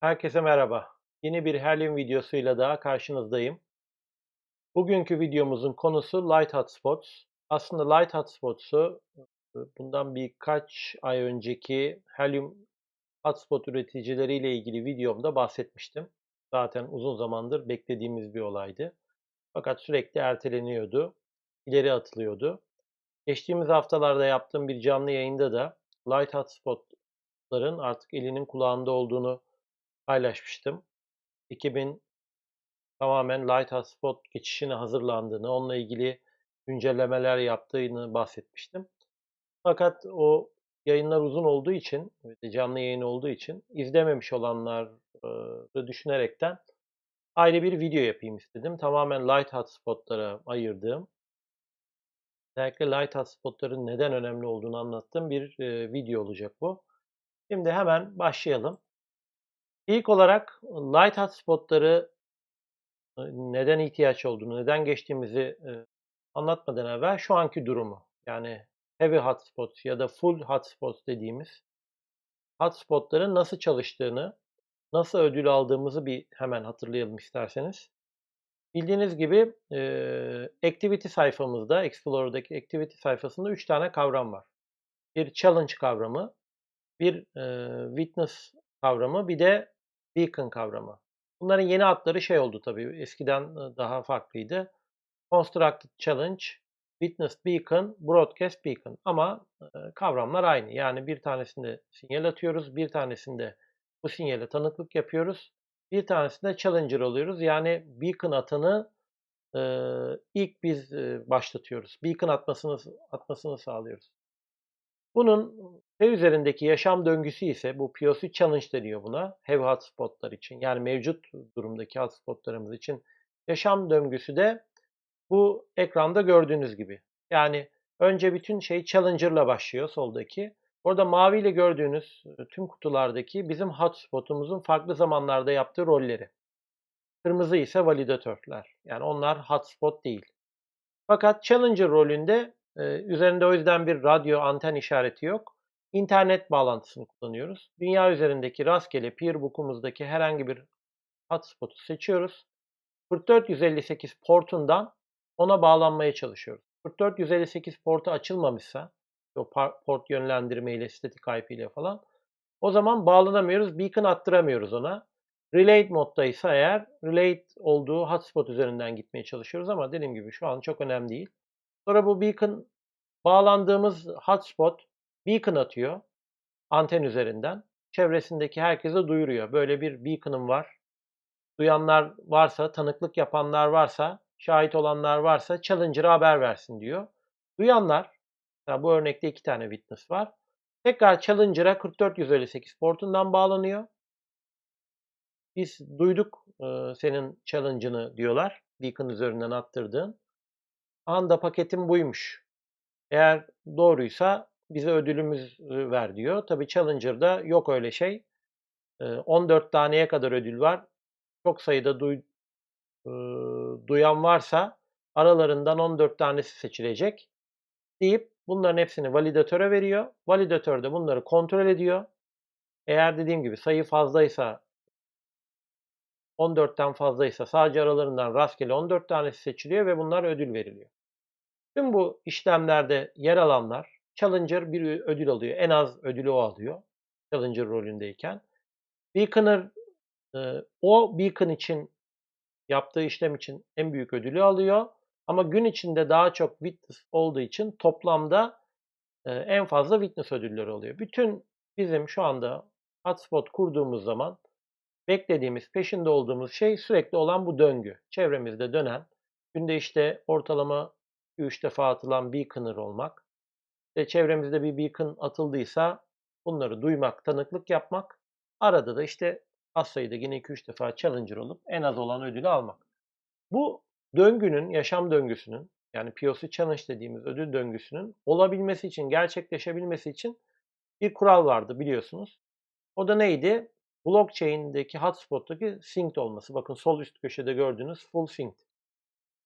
Herkese merhaba. Yeni bir Helium videosuyla daha karşınızdayım. Bugünkü videomuzun konusu Light Hotspots. Aslında Light Hotspots'u e, bundan birkaç ay önceki Helium Hotspot üreticileriyle ilgili videomda bahsetmiştim. Zaten uzun zamandır beklediğimiz bir olaydı. Fakat sürekli erteleniyordu, ileri atılıyordu. Geçtiğimiz haftalarda yaptığım bir canlı yayında da Light Hotspot'ların artık elinin kulağında olduğunu paylaşmıştım. 2000 tamamen Lighthouse Spot geçişine hazırlandığını, onunla ilgili güncellemeler yaptığını bahsetmiştim. Fakat o yayınlar uzun olduğu için, canlı yayın olduğu için izlememiş olanları düşünerekten ayrı bir video yapayım istedim. Tamamen Light Hotspot'lara ayırdığım, özellikle Light Hotspot'ların neden önemli olduğunu anlattığım bir video olacak bu. Şimdi hemen başlayalım. İlk olarak light hotspotları neden ihtiyaç olduğunu, neden geçtiğimizi anlatmadan evvel şu anki durumu yani heavy hotspots ya da full hotspots dediğimiz hotspotların nasıl çalıştığını, nasıl ödül aldığımızı bir hemen hatırlayalım isterseniz. Bildiğiniz gibi activity sayfamızda, Explorer'daki activity sayfasında 3 tane kavram var. Bir challenge kavramı, bir witness kavramı, bir de beacon kavramı. Bunların yeni adları şey oldu tabii. Eskiden daha farklıydı. Constructed Challenge, Witness Beacon, Broadcast Beacon. Ama kavramlar aynı. Yani bir tanesinde sinyal atıyoruz, bir tanesinde bu sinyale tanıklık yapıyoruz. Bir tanesinde Challenger oluyoruz. Yani Beacon atanı ilk biz başlatıyoruz. Beacon atmasını, atmasını sağlıyoruz. Bunun P üzerindeki yaşam döngüsü ise bu POC challenge deniyor buna. Heavy hotspotlar için yani mevcut durumdaki hotspotlarımız için yaşam döngüsü de bu ekranda gördüğünüz gibi. Yani önce bütün şey challenger'la başlıyor soldaki. Orada maviyle gördüğünüz tüm kutulardaki bizim hotspotumuzun farklı zamanlarda yaptığı rolleri. Kırmızı ise validatörler. Yani onlar hotspot değil. Fakat challenger rolünde üzerinde o yüzden bir radyo anten işareti yok. İnternet bağlantısını kullanıyoruz. Dünya üzerindeki rastgele peerbook'umuzdaki herhangi bir hotspot'u seçiyoruz. 44158 portundan ona bağlanmaya çalışıyoruz. 44158 portu açılmamışsa, o port yönlendirme ile, statik IP ile falan, o zaman bağlanamıyoruz, beacon attıramıyoruz ona. Relate moddaysa eğer, relate olduğu hotspot üzerinden gitmeye çalışıyoruz ama dediğim gibi şu an çok önemli değil. Sonra bu beacon bağlandığımız hotspot beacon atıyor anten üzerinden. Çevresindeki herkese duyuruyor. Böyle bir beacon'ım var. Duyanlar varsa, tanıklık yapanlar varsa, şahit olanlar varsa Challenger'a haber versin diyor. Duyanlar, bu örnekte iki tane witness var. Tekrar Challenger'a 44158 portundan bağlanıyor. Biz duyduk e, senin challenge'ını diyorlar. Beacon üzerinden attırdığın. Anda paketim buymuş. Eğer doğruysa bize ödülümüz ver diyor. Tabi Challenger'da yok öyle şey. 14 taneye kadar ödül var. Çok sayıda duy, duyan varsa aralarından 14 tanesi seçilecek deyip bunların hepsini validatöre veriyor. Validatör de bunları kontrol ediyor. Eğer dediğim gibi sayı fazlaysa 14'ten fazlaysa sadece aralarından rastgele 14 tanesi seçiliyor ve bunlar ödül veriliyor. Tüm bu işlemlerde yer alanlar Challenger bir ödül alıyor. En az ödülü o alıyor. Challenger rolündeyken. Beaconer o Beacon için yaptığı işlem için en büyük ödülü alıyor. Ama gün içinde daha çok witness olduğu için toplamda en fazla witness ödülleri oluyor. Bütün bizim şu anda hotspot kurduğumuz zaman beklediğimiz, peşinde olduğumuz şey sürekli olan bu döngü. Çevremizde dönen, günde işte ortalama 3 defa atılan beaconer olmak ve çevremizde bir beacon atıldıysa bunları duymak, tanıklık yapmak, arada da işte az sayıda yine 2-3 defa challenger olup en az olan ödülü almak. Bu döngünün, yaşam döngüsünün yani POC challenge dediğimiz ödül döngüsünün olabilmesi için, gerçekleşebilmesi için bir kural vardı biliyorsunuz. O da neydi? Blockchain'deki hotspot'taki synced olması. Bakın sol üst köşede gördüğünüz full synced.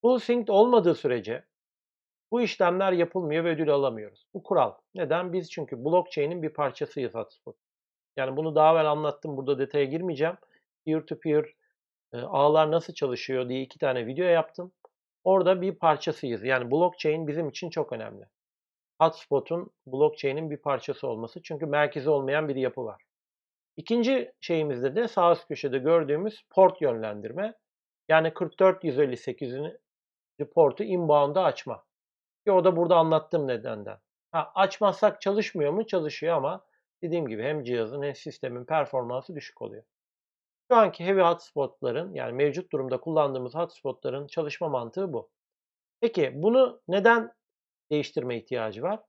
Full synced olmadığı sürece bu işlemler yapılmıyor ve ödül alamıyoruz. Bu kural. Neden? Biz çünkü blockchain'in bir parçasıyız Hotspot. Yani bunu daha evvel anlattım. Burada detaya girmeyeceğim. Peer-to-peer e, ağlar nasıl çalışıyor diye iki tane video yaptım. Orada bir parçasıyız. Yani blockchain bizim için çok önemli. Hotspot'un blockchain'in bir parçası olması. Çünkü merkezi olmayan bir yapı var. İkinci şeyimizde de sağ üst köşede gördüğümüz port yönlendirme. Yani 44158'in portu inbound'a açma. Ki o da burada anlattığım nedenden. Ha, açmazsak çalışmıyor mu? Çalışıyor ama dediğim gibi hem cihazın hem sistemin performansı düşük oluyor. Şu anki heavy hotspotların yani mevcut durumda kullandığımız hotspotların çalışma mantığı bu. Peki bunu neden değiştirme ihtiyacı var?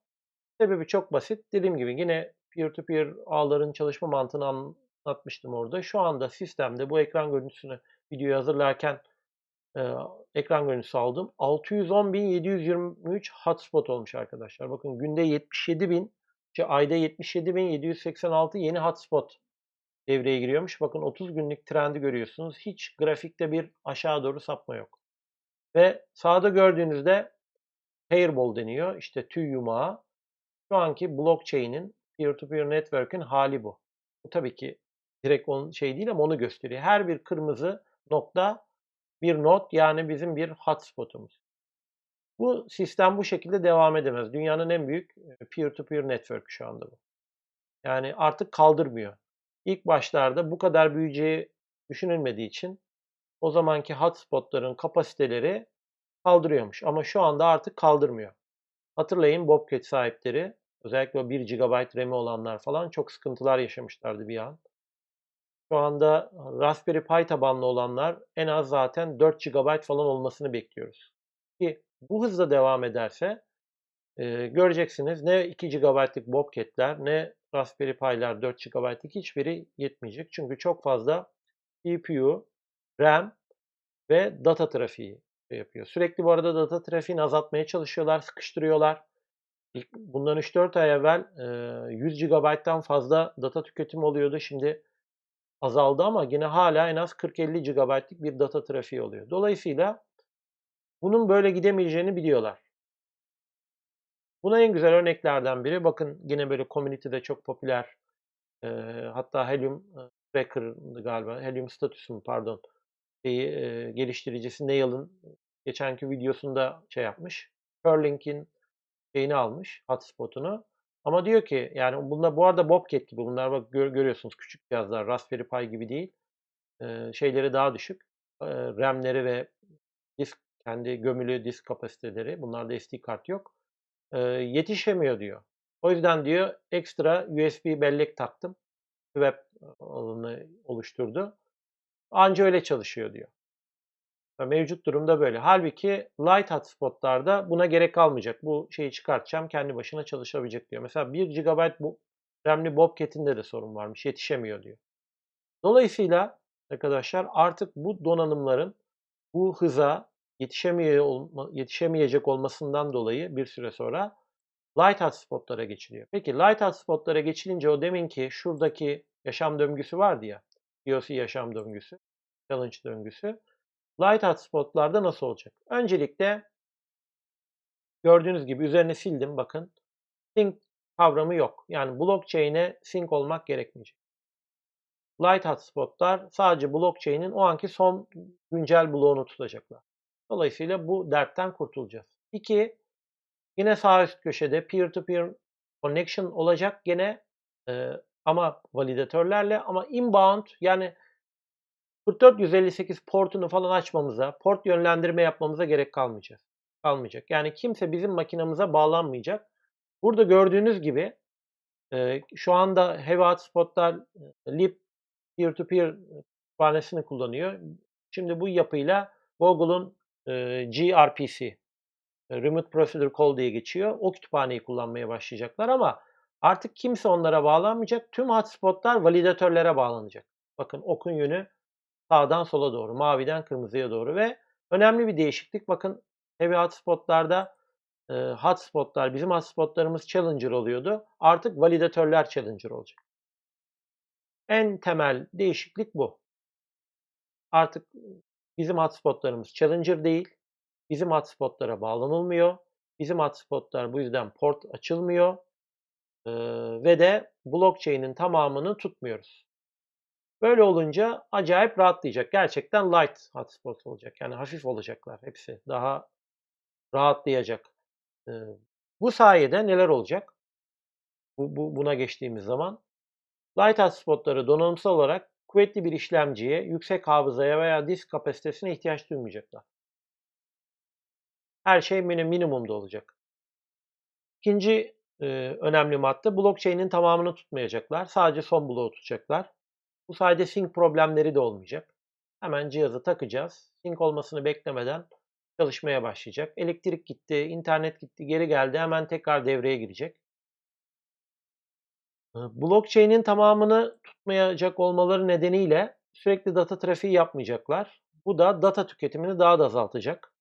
Sebebi çok basit. Dediğim gibi yine peer-to-peer ağların çalışma mantığını anlatmıştım orada. Şu anda sistemde bu ekran görüntüsünü videoyu hazırlarken ekran görüntüsü aldım. 610.723 hotspot olmuş arkadaşlar. Bakın günde 77.000, işte ayda 77.786 yeni hotspot devreye giriyormuş. Bakın 30 günlük trendi görüyorsunuz. Hiç grafikte bir aşağı doğru sapma yok. Ve sağda gördüğünüzde hairball deniyor. İşte tüy yumağı. Şu anki blockchain'in peer-to-peer network'ün hali bu. Bu tabii ki direkt onun şey değil ama onu gösteriyor. Her bir kırmızı nokta bir not yani bizim bir hotspotumuz. Bu sistem bu şekilde devam edemez. Dünyanın en büyük peer-to-peer network şu anda bu. Yani artık kaldırmıyor. İlk başlarda bu kadar büyüyeceği düşünülmediği için o zamanki hotspotların kapasiteleri kaldırıyormuş. Ama şu anda artık kaldırmıyor. Hatırlayın Bobcat sahipleri özellikle o 1 GB RAM'i olanlar falan çok sıkıntılar yaşamışlardı bir an. Şu anda Raspberry Pi tabanlı olanlar en az zaten 4 GB falan olmasını bekliyoruz. Ki bu hızla devam ederse e, göreceksiniz ne 2 GB'lık Bobcat'ler ne Raspberry Pi'ler 4 GB'lık hiçbiri yetmeyecek. Çünkü çok fazla CPU, RAM ve data trafiği yapıyor. Sürekli bu arada data trafiğini azaltmaya çalışıyorlar, sıkıştırıyorlar. Bundan 3-4 ay evvel 100 GB'dan fazla data tüketimi oluyordu. Şimdi azaldı ama yine hala en az 40-50 GB'lık bir data trafiği oluyor. Dolayısıyla bunun böyle gidemeyeceğini biliyorlar. Buna en güzel örneklerden biri bakın yine böyle community'de çok popüler e, hatta Helium Tracker'dı galiba. Helium statüsü pardon. Şeyi, e, geliştiricisi Neil'ın geçenki videosunda şey yapmış. Perlink'in şeyini almış, hotspot'unu. Ama diyor ki yani bunlar bu arada Bobcat gibi bunlar bak gör, görüyorsunuz küçük cihazlar Raspberry Pi gibi değil. Ee, şeyleri daha düşük. Ee, RAM'leri ve disk kendi gömülü disk kapasiteleri. Bunlarda SD kart yok. Ee, yetişemiyor diyor. O yüzden diyor ekstra USB bellek taktım. Web alanı oluşturdu. Anca öyle çalışıyor diyor. Mevcut durumda böyle. Halbuki light hotspotlarda buna gerek kalmayacak. Bu şeyi çıkartacağım kendi başına çalışabilecek diyor. Mesela 1 GB bu RAM'li Bobcat'inde de sorun varmış. Yetişemiyor diyor. Dolayısıyla arkadaşlar artık bu donanımların bu hıza yetişemeyecek olmasından dolayı bir süre sonra light hotspotlara geçiliyor. Peki light hotspotlara geçilince o demin ki şuradaki yaşam döngüsü vardı ya. POC yaşam döngüsü, challenge döngüsü. Light hotspotlarda nasıl olacak? Öncelikle gördüğünüz gibi üzerine sildim bakın. Sync kavramı yok. Yani blockchain'e sync olmak gerekmeyecek. Light hotspotlar sadece blockchain'in o anki son güncel bloğunu tutacaklar. Dolayısıyla bu dertten kurtulacağız. İki, yine sağ üst köşede peer-to-peer -peer connection olacak yine e, ama validatörlerle ama inbound yani 4458 portunu falan açmamıza, port yönlendirme yapmamıza gerek kalmayacak. Kalmayacak. Yani kimse bizim makinamıza bağlanmayacak. Burada gördüğünüz gibi e, şu anda Heavy Hotspot'lar e, Lip peer-to-peer kütüphanesini kullanıyor. Şimdi bu yapıyla Google'un e, gRPC, e, Remote Procedure Call diye geçiyor. O kütüphaneyi kullanmaya başlayacaklar ama artık kimse onlara bağlanmayacak. Tüm hotspotlar validatörlere bağlanacak. Bakın okun yönü sağdan sola doğru, maviden kırmızıya doğru ve önemli bir değişiklik. Bakın heavy hotspotlarda e, hotspotlar, bizim hotspotlarımız challenger oluyordu. Artık validatörler challenger olacak. En temel değişiklik bu. Artık bizim hotspotlarımız challenger değil. Bizim hotspotlara bağlanılmıyor. Bizim hotspotlar bu yüzden port açılmıyor. Eee, ve de blockchain'in tamamını tutmuyoruz. Böyle olunca acayip rahatlayacak. Gerçekten light hotspot olacak. Yani hafif olacaklar hepsi. Daha rahatlayacak. Eee, bu sayede neler olacak? Bu, bu, buna geçtiğimiz zaman light hotspotları donanımsal olarak kuvvetli bir işlemciye, yüksek hafızaya veya disk kapasitesine ihtiyaç duymayacaklar. Her şey minimumda olacak. İkinci e, önemli madde blockchain'in tamamını tutmayacaklar. Sadece son bloğu tutacaklar. Bu sayede sync problemleri de olmayacak. Hemen cihazı takacağız. Sync olmasını beklemeden çalışmaya başlayacak. Elektrik gitti, internet gitti, geri geldi. Hemen tekrar devreye girecek. Blockchain'in tamamını tutmayacak olmaları nedeniyle sürekli data trafiği yapmayacaklar. Bu da data tüketimini daha da azaltacak.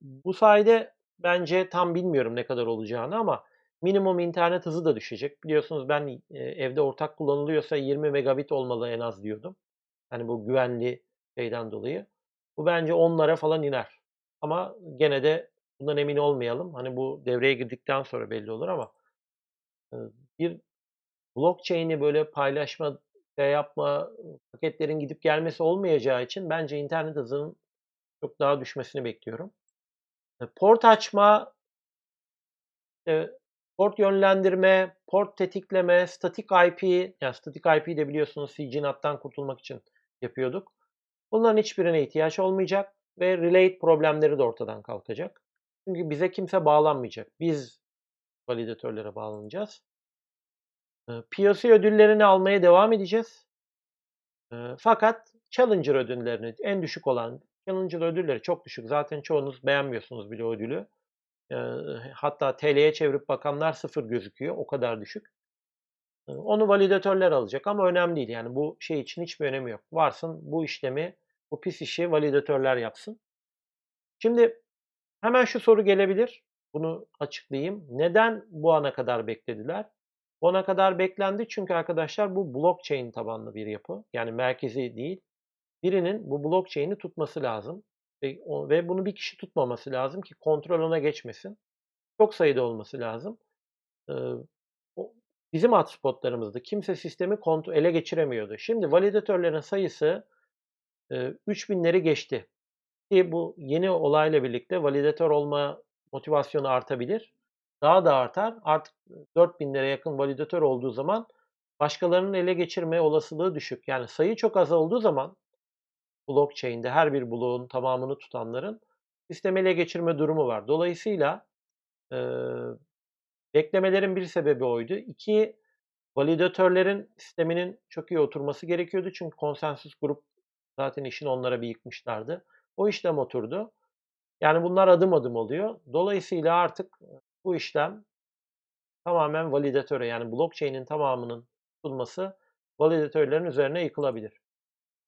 Bu sayede bence tam bilmiyorum ne kadar olacağını ama minimum internet hızı da düşecek. Biliyorsunuz ben evde ortak kullanılıyorsa 20 megabit olmalı en az diyordum. Hani bu güvenli şeyden dolayı. Bu bence onlara falan iner. Ama gene de bundan emin olmayalım. Hani bu devreye girdikten sonra belli olur ama bir blockchain'i böyle paylaşma, şey yapma, paketlerin gidip gelmesi olmayacağı için bence internet hızının çok daha düşmesini bekliyorum. Port açma, port yönlendirme, port tetikleme, statik IP, yani statik IP de biliyorsunuz CGNAT'tan kurtulmak için yapıyorduk. Bunların hiçbirine ihtiyaç olmayacak ve relate problemleri de ortadan kalkacak. Çünkü bize kimse bağlanmayacak. Biz validatörlere bağlanacağız. POC ödüllerini almaya devam edeceğiz. Fakat Challenger ödüllerini en düşük olan Challenger ödülleri çok düşük. Zaten çoğunuz beğenmiyorsunuz bile ödülü. Hatta TL'ye çevirip bakanlar sıfır gözüküyor. O kadar düşük. Onu validatörler alacak ama önemli değil. Yani bu şey için hiçbir önemi yok. Varsın bu işlemi, bu pis işi validatörler yapsın. Şimdi hemen şu soru gelebilir. Bunu açıklayayım. Neden bu ana kadar beklediler? Bu ana kadar beklendi çünkü arkadaşlar bu blockchain tabanlı bir yapı. Yani merkezi değil. Birinin bu blockchain'i tutması lazım. Ve, ve bunu bir kişi tutmaması lazım ki kontrol ona geçmesin. Çok sayıda olması lazım. Ee, bizim hotspotlarımızda kimse sistemi kontrol ele geçiremiyordu. Şimdi validatörlerin sayısı e, 3000'leri geçti. Ki bu yeni olayla birlikte validatör olma motivasyonu artabilir. Daha da artar. Artık 4000'lere yakın validatör olduğu zaman başkalarının ele geçirme olasılığı düşük. Yani sayı çok az olduğu zaman blockchain'de her bir bloğun tamamını tutanların sistem ele geçirme durumu var. Dolayısıyla e, beklemelerin bir sebebi oydu. İki, validatörlerin sisteminin çok iyi oturması gerekiyordu. Çünkü konsensus grup zaten işini onlara bir yıkmışlardı. O işlem oturdu. Yani bunlar adım adım oluyor. Dolayısıyla artık bu işlem tamamen validatöre yani blockchain'in tamamının tutulması validatörlerin üzerine yıkılabilir.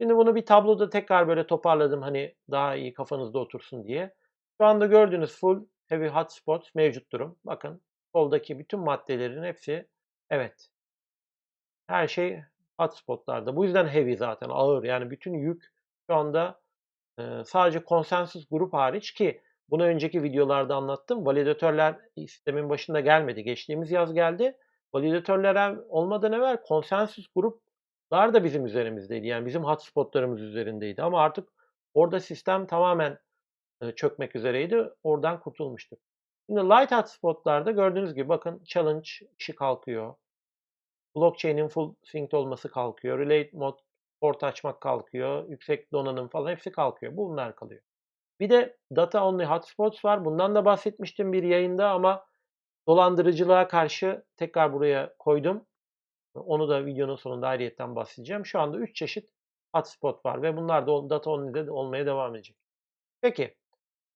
Şimdi bunu bir tabloda tekrar böyle toparladım hani daha iyi kafanızda otursun diye. Şu anda gördüğünüz full heavy hotspot mevcut durum. Bakın soldaki bütün maddelerin hepsi evet. Her şey hotspotlarda. Bu yüzden heavy zaten ağır. Yani bütün yük şu anda e, sadece konsensus grup hariç ki bunu önceki videolarda anlattım. Validatörler sistemin başında gelmedi. Geçtiğimiz yaz geldi. Validatörler olmadan evvel konsensus gruplar da bizim üzerimizdeydi. Yani bizim hotspotlarımız üzerindeydi. Ama artık orada sistem tamamen çökmek üzereydi. Oradan kurtulmuştuk. Şimdi light hotspotlarda gördüğünüz gibi bakın challenge işi kalkıyor. Blockchain'in full synced olması kalkıyor. Relate mod port açmak kalkıyor. Yüksek donanım falan hepsi kalkıyor. Bunlar kalıyor. Bir de data only hotspots var. Bundan da bahsetmiştim bir yayında ama dolandırıcılığa karşı tekrar buraya koydum. Onu da videonun sonunda ayrıyetten bahsedeceğim. Şu anda 3 çeşit hotspot var ve bunlar da data only'de olmaya devam edecek. Peki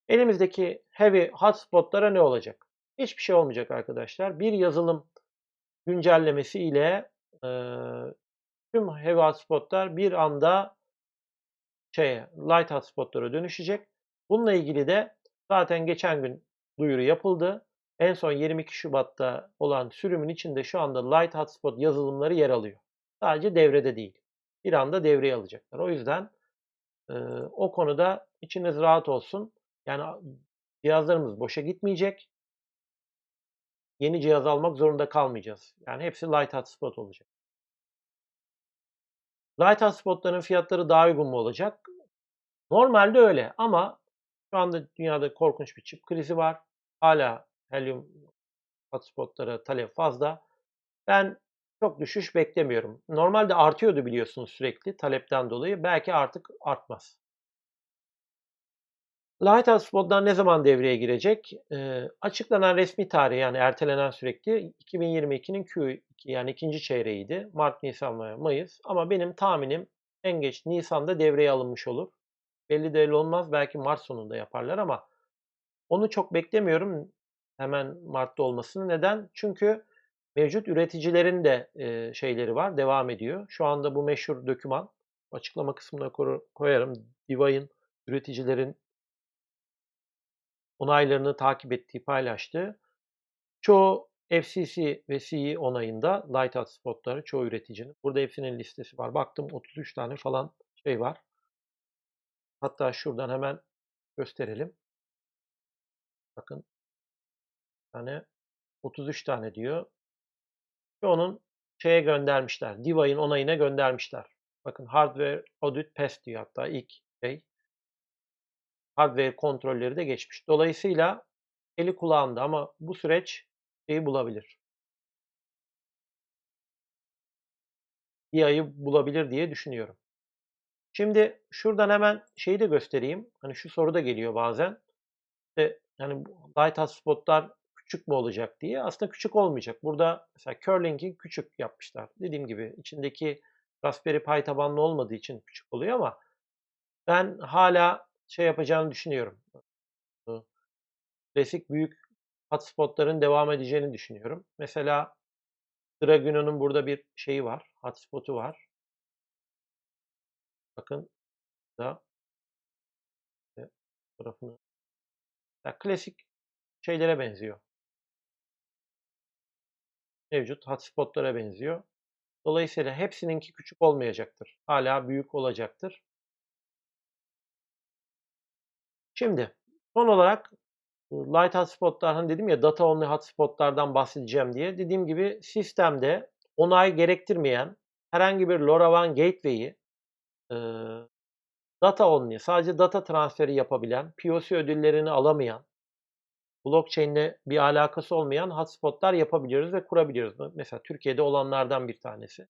elimizdeki heavy hotspotlara ne olacak? Hiçbir şey olmayacak arkadaşlar. Bir yazılım güncellemesi ile e, tüm heavy hotspotlar bir anda şeye, light hotspotlara dönüşecek. Bununla ilgili de zaten geçen gün duyuru yapıldı. En son 22 Şubat'ta olan sürümün içinde şu anda Light Hotspot yazılımları yer alıyor. Sadece devrede değil. Bir anda devreye alacaklar. O yüzden e, o konuda içiniz rahat olsun. Yani cihazlarımız boşa gitmeyecek. yeni cihaz almak zorunda kalmayacağız. Yani hepsi Light Hotspot olacak. Light Hotspot'ların fiyatları daha uygun mu olacak? Normalde öyle ama şu anda dünyada korkunç bir çip krizi var. Hala Helium hotspotlara talep fazla. Ben çok düşüş beklemiyorum. Normalde artıyordu biliyorsunuz sürekli talepten dolayı. Belki artık artmaz. Light Hotspot'lar ne zaman devreye girecek? E, açıklanan resmi tarih yani ertelenen sürekli 2022'nin Q2 yani ikinci çeyreğiydi. Mart, Nisan ve Mayıs. Ama benim tahminim en geç Nisan'da devreye alınmış olur. Belli değil olmaz. Belki Mart sonunda yaparlar ama onu çok beklemiyorum hemen Mart'ta olmasını. Neden? Çünkü mevcut üreticilerin de e, şeyleri var. Devam ediyor. Şu anda bu meşhur doküman açıklama kısmına koyarım. Divine üreticilerin onaylarını takip ettiği paylaştı. Çoğu FCC ve CE onayında Light Hotspot'ları çoğu üreticinin. Burada hepsinin listesi var. Baktım 33 tane falan şey var. Hatta şuradan hemen gösterelim. Bakın tane 33 tane diyor. Ve onun şeye göndermişler. Diva'nın onayına göndermişler. Bakın Hardware Audit Pass diyor hatta ilk şey. Hardware kontrolleri de geçmiş. Dolayısıyla eli kulağında ama bu süreç şeyi bulabilir. Ayı bulabilir diye düşünüyorum. Şimdi şuradan hemen şeyi de göstereyim. Hani şu soru da geliyor bazen. İşte yani light hotspotlar küçük mü olacak diye. Aslında küçük olmayacak. Burada mesela curling'i küçük yapmışlar. Dediğim gibi içindeki Raspberry Pi tabanlı olmadığı için küçük oluyor ama ben hala şey yapacağını düşünüyorum. Klasik büyük hotspotların devam edeceğini düşünüyorum. Mesela Draguno'nun burada bir şeyi var. Hotspotu var. Bakın da tarafını ya klasik şeylere benziyor. Mevcut hotspotlara benziyor. Dolayısıyla hepsininki küçük olmayacaktır. Hala büyük olacaktır. Şimdi son olarak Light hotspotlar hani dedim ya data only hotspotlardan bahsedeceğim diye. Dediğim gibi sistemde onay gerektirmeyen herhangi bir LoRaWAN gateway'i e, data only sadece data transferi yapabilen, POC ödüllerini alamayan, blockchain'le bir alakası olmayan hotspotlar yapabiliyoruz ve kurabiliyoruz. Mesela Türkiye'de olanlardan bir tanesi.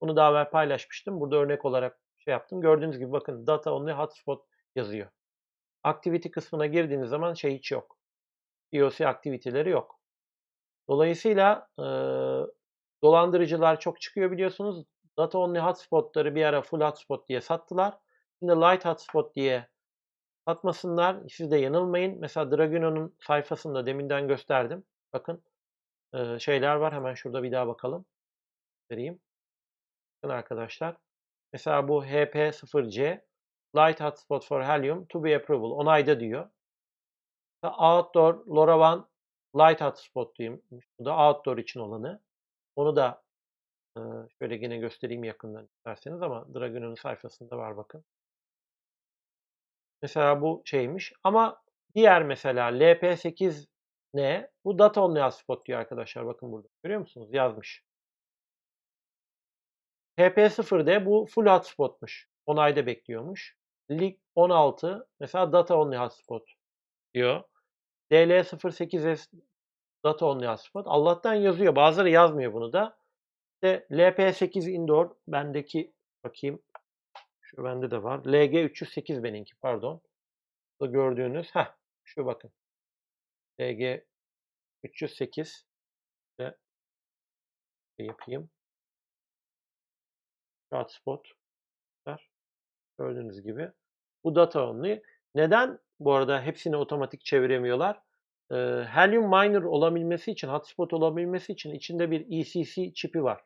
Bunu daha evvel paylaşmıştım. Burada örnek olarak şey yaptım. Gördüğünüz gibi bakın data only hotspot yazıyor. Activity kısmına girdiğiniz zaman şey hiç yok. POC aktiviteleri yok. Dolayısıyla e, dolandırıcılar çok çıkıyor biliyorsunuz. Data only hotspotları bir ara full hotspot diye sattılar. Şimdi light hotspot diye satmasınlar. Siz de yanılmayın. Mesela Draguno'nun sayfasında deminden gösterdim. Bakın şeyler var. Hemen şurada bir daha bakalım. Vereyim. Bakın arkadaşlar. Mesela bu HP0C Light Hotspot for Helium to be approval. Onayda diyor. Outdoor LoRaWAN Light Hotspot diyeyim. Bu da outdoor için olanı. Onu da şöyle yine göstereyim yakından isterseniz ama Dragon'un sayfasında var bakın. Mesela bu şeymiş. Ama diğer mesela LP8 ne? Bu data only hotspot diyor arkadaşlar. Bakın burada. Görüyor musunuz? Yazmış. HP0D bu full hotspotmuş. Onayda bekliyormuş. Lig 16 mesela data only hotspot diyor. DL08S data only hotspot. Allah'tan yazıyor. Bazıları yazmıyor bunu da. İşte LP8 indoor bendeki bakayım. Şu bende de var. LG308 benimki pardon. Burada gördüğünüz ha şu bakın. LG308 ve şey yapayım. Hotspot. Gördüğünüz gibi. Bu data only. Neden bu arada hepsini otomatik çeviremiyorlar? Helium Miner olabilmesi için, hotspot olabilmesi için içinde bir ECC çipi var.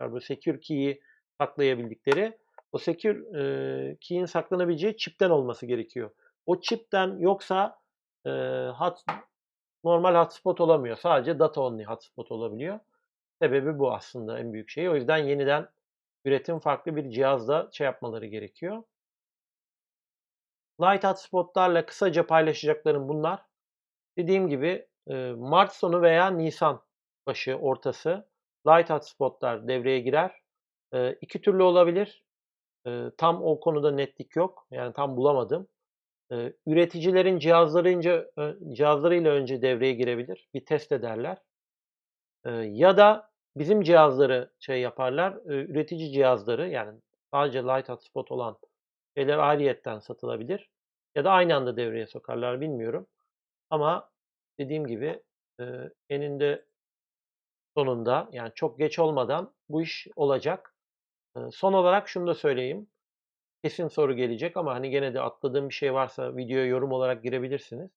Yani bu secure key'i saklayabildikleri. O secure e, key'in saklanabileceği çipten olması gerekiyor. O çipten yoksa e, hot, normal hotspot olamıyor. Sadece data only hotspot olabiliyor. Sebebi bu aslında en büyük şey. O yüzden yeniden üretim farklı bir cihazda şey yapmaları gerekiyor. Light hotspotlarla kısaca paylaşacaklarım bunlar. Dediğim gibi mart sonu veya nisan başı, ortası light hotspot'lar devreye girer. 2 türlü olabilir. Tam o konuda netlik yok. Yani tam bulamadım. Eee, üreticilerin cihazlarınca cihazlarıyla önce devreye girebilir. Bir test ederler. Eee, ya da bizim cihazları şey yaparlar, eee, üretici cihazları yani sadece light hotspot olan şeyler ayrıyetten satılabilir ya da aynı anda devreye sokarlar bilmiyorum. Ama dediğim gibi, eee, eninde sonunda yani çok geç olmadan bu iş olacak. Son olarak şunu da söyleyeyim. Kesin soru gelecek ama, hani, gene de atladığım bir şey varsa videoya yorum olarak girebilirsiniz.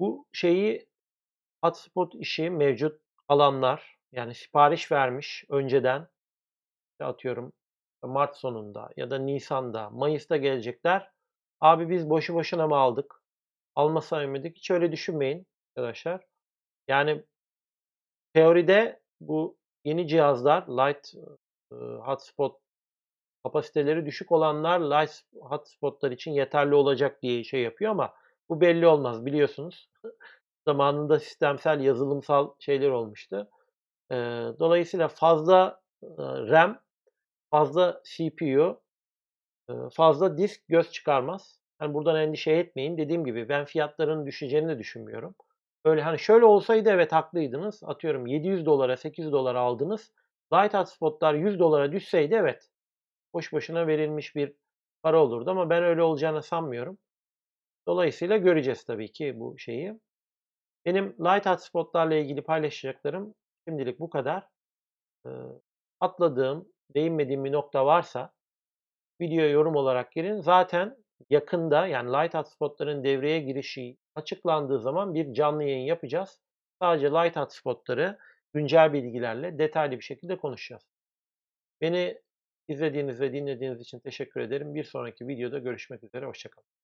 Bu şeyi hotspot işi mevcut alanlar, yani sipariş vermiş önceden, atıyorum mart sonunda ya da nisan'da, mayıs'ta gelecekler. "Abi biz boşu boşuna mı aldık? Almasaydık mıydık?" Hiç öyle düşünmeyin arkadaşlar. Yani teoride bu yeni cihazlar light, ııı, hotspot kapasiteleri düşük olanlar light hotspot'lar için yeterli olacak diye şey yapıyor ama bu belli olmaz biliyorsunuz. Zamanında sistemsel, yazılımsal şeyler olmuştu. Eee, dolayısıyla fazla, ııı, RAM, fazla CPU, ııı, fazla disk göz çıkarmaz. Hani, buradan endişe etmeyin. Dediğim gibi ben fiyatların düşeceğini de düşünmüyorum. Öyle, hani, şöyle olsaydı evet haklıydınız. Atıyorum $700'a $800'a aldınız. Light hotspot'lar $100'a düşseydi evet, boşu boşuna verilmiş bir para olurdu ama ben öyle olacağını sanmıyorum. Dolayısıyla göreceğiz tabii ki bu şeyi. Benim light hotspot'larla ilgili paylaşacaklarım şimdilik bu kadar. Atladığım, değinmediğim bir nokta varsa videoya yorum olarak girin. Zaten yakında yani light hotspot'ların devreye girişi açıklandığı zaman bir canlı yayın yapacağız. Sadece light hotspot'ları güncel bilgilerle detaylı bir şekilde konuşacağız. Beni izlediğiniz ve dinlediğiniz için teşekkür ederim. Bir sonraki videoda görüşmek üzere, hoşça kalın.